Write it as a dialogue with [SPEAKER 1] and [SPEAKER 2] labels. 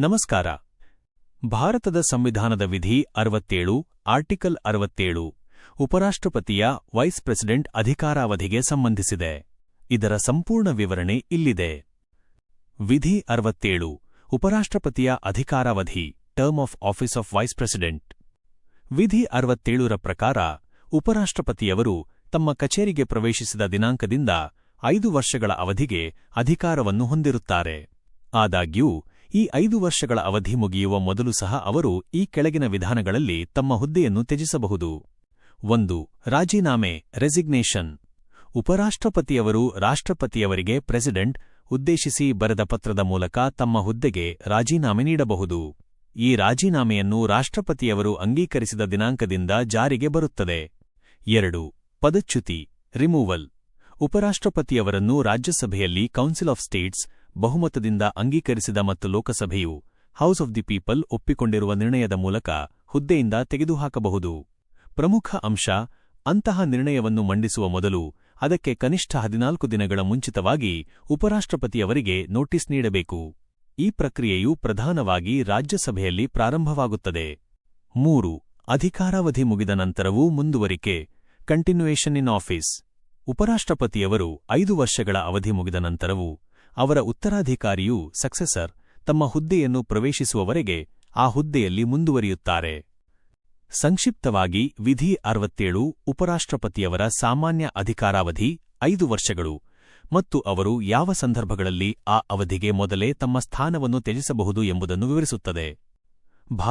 [SPEAKER 1] ನಮಸ್ಕಾರ. ಭಾರತದ ಸಂವಿಧಾನದ ವಿಧಿ ಅರವತ್ತೇಳು, ಆರ್ಟಿಕಲ್ ಅರವತ್ತೇಳು, ಉಪರಾಷ್ಟ್ರಪತಿಯ ವೈಸ್ ಪ್ರೆಸಿಡೆಂಟ್ ಅಧಿಕಾರಾವಧಿಗೆ ಸಂಬಂಧಿಸಿದೆ. ಇದರ ಸಂಪೂರ್ಣ ವಿವರಣೆ ಇಲ್ಲಿದೆ. ವಿಧಿ ಅರವತ್ತೇಳು, ಉಪರಾಷ್ಟ್ರಪತಿಯ ಅಧಿಕಾರಾವಧಿ, term of office of vice president. ವಿಧಿ ಅರವತ್ತೇಳರ ಪ್ರಕಾರ, ಉಪರಾಷ್ಟ್ರಪತಿಯವರು ತಮ್ಮ ಕಚೇರಿಗೆ ಪ್ರವೇಶಿಸಿದ ದಿನಾಂಕದಿಂದ ಐದು ವರ್ಷಗಳ ಅವಧಿಗೆ ಅಧಿಕಾರವನ್ನು ಹೊಂದಿರುತ್ತಾರೆ. ಆದಾಗ್ಯೂ ಈ ಐದು ವರ್ಷಗಳ ಅವಧಿ ಮುಗಿಯುವ ಮೊದಲು ಸಹ ಅವರು ಈ ಕೆಳಗಿನ ವಿಧಾನಗಳಲ್ಲಿ ತಮ್ಮ ಹುದ್ದೆಯನ್ನು ತ್ಯಜಿಸಬಹುದು. ಒಂದು, ರಾಜೀನಾಮೆ, ರೆಸಿಗ್ನೇಷನ್. ಉಪರಾಷ್ಟ್ರಪತಿಯವರು ರಾಷ್ಟ್ರಪತಿಯವರಿಗೆ ಪ್ರೆಸಿಡೆಂಟ್ ಉದ್ದೇಶಿಸಿ ಬರೆದ ಪತ್ರದ ಮೂಲಕ ತಮ್ಮ ಹುದ್ದೆಗೆ ರಾಜೀನಾಮೆ ನೀಡಬಹುದು. ಈ ರಾಜೀನಾಮೆಯನ್ನು ರಾಷ್ಟ್ರಪತಿಯವರು ಅಂಗೀಕರಿಸಿದ ದಿನಾಂಕದಿಂದ ಜಾರಿಗೆ ಬರುತ್ತದೆ. ಎರಡು, ಪದಚ್ಯುತಿ ರಿಮೂವಲ್ ಉಪರಾಷ್ಟ್ರಪತಿಯವರನ್ನು ರಾಜ್ಯಸಭೆಯಲ್ಲಿ ಕೌನ್ಸಿಲ್ ಆಫ್ ಸ್ಟೇಟ್ಸ್ ಬಹುಮತದಿಂದ ಅಂಗೀಕರಿಸಿದ ಮತ್ತು ಲೋಕಸಭೆಯು ಹೌಸ್ ಆಫ್ ದಿ ಪೀಪಲ್ ಒಪ್ಪಿಕೊಂಡಿರುವ ನಿರ್ಣಯದ ಮೂಲಕ ಹುದ್ದೆಯಿಂದ ತೆಗೆದುಹಾಕಬಹುದು. ಪ್ರಮುಖ ಅಂಶ, ಅಂತಹ ನಿರ್ಣಯವನ್ನು ಮಂಡಿಸುವ ಮೊದಲು ಅದಕ್ಕೆ ಕನಿಷ್ಠ ಹದಿನಾಲ್ಕು ದಿನಗಳ ಮುಂಚಿತವಾಗಿ ಉಪರಾಷ್ಟ್ರಪತಿಯವರಿಗೆ ನೋಟಿಸ್ ನೀಡಬೇಕು. ಈ ಪ್ರಕ್ರಿಯೆಯು ಪ್ರಧಾನವಾಗಿ ರಾಜ್ಯಸಭೆಯಲ್ಲಿ ಪ್ರಾರಂಭವಾಗುತ್ತದೆ. ಮೂರು, ಅಧಿಕಾರಾವಧಿ ಮುಗಿದ ನಂತರವೂ ಮುಂದುವರಿಕೆ ಕಂಟಿನ್ಯೂಯೇಷನ್ ಇನ್ ಆಫೀಸ್ ಉಪರಾಷ್ಟ್ರಪತಿಯವರು ಐದು ವರ್ಷಗಳ ಅವಧಿ ಮುಗಿದ ನಂತರವೂ ಅವರ ಉತ್ತರಾಧಿಕಾರಿಯು ಸಕ್ಸೆಸರ್, ತಮ್ಮ ಹುದ್ದೆಯನ್ನು ಪ್ರವೇಶಿಸುವವರೆಗೆ ಆ ಹುದ್ದೆಯಲ್ಲಿ ಮುಂದುವರಿಯುತ್ತಾರೆ. ಸಂಕ್ಷಿಪ್ತವಾಗಿ ವಿಧಿ ಅರವತ್ತೇಳು, ಉಪರಾಷ್ಟ್ರಪತಿಯವರ ಸಾಮಾನ್ಯ ಅಧಿಕಾರಾವಧಿ ಐದು ವರ್ಷಗಳು ಮತ್ತು ಅವರು ಯಾವ ಸಂದರ್ಭಗಳಲ್ಲಿ ಆ ಅವಧಿಗೆ ಮೊದಲೇ ತಮ್ಮ ಸ್ಥಾನವನ್ನು ತ್ಯಜಿಸಬಹುದು ಎಂಬುದನ್ನು ವಿವರಿಸುತ್ತದೆ.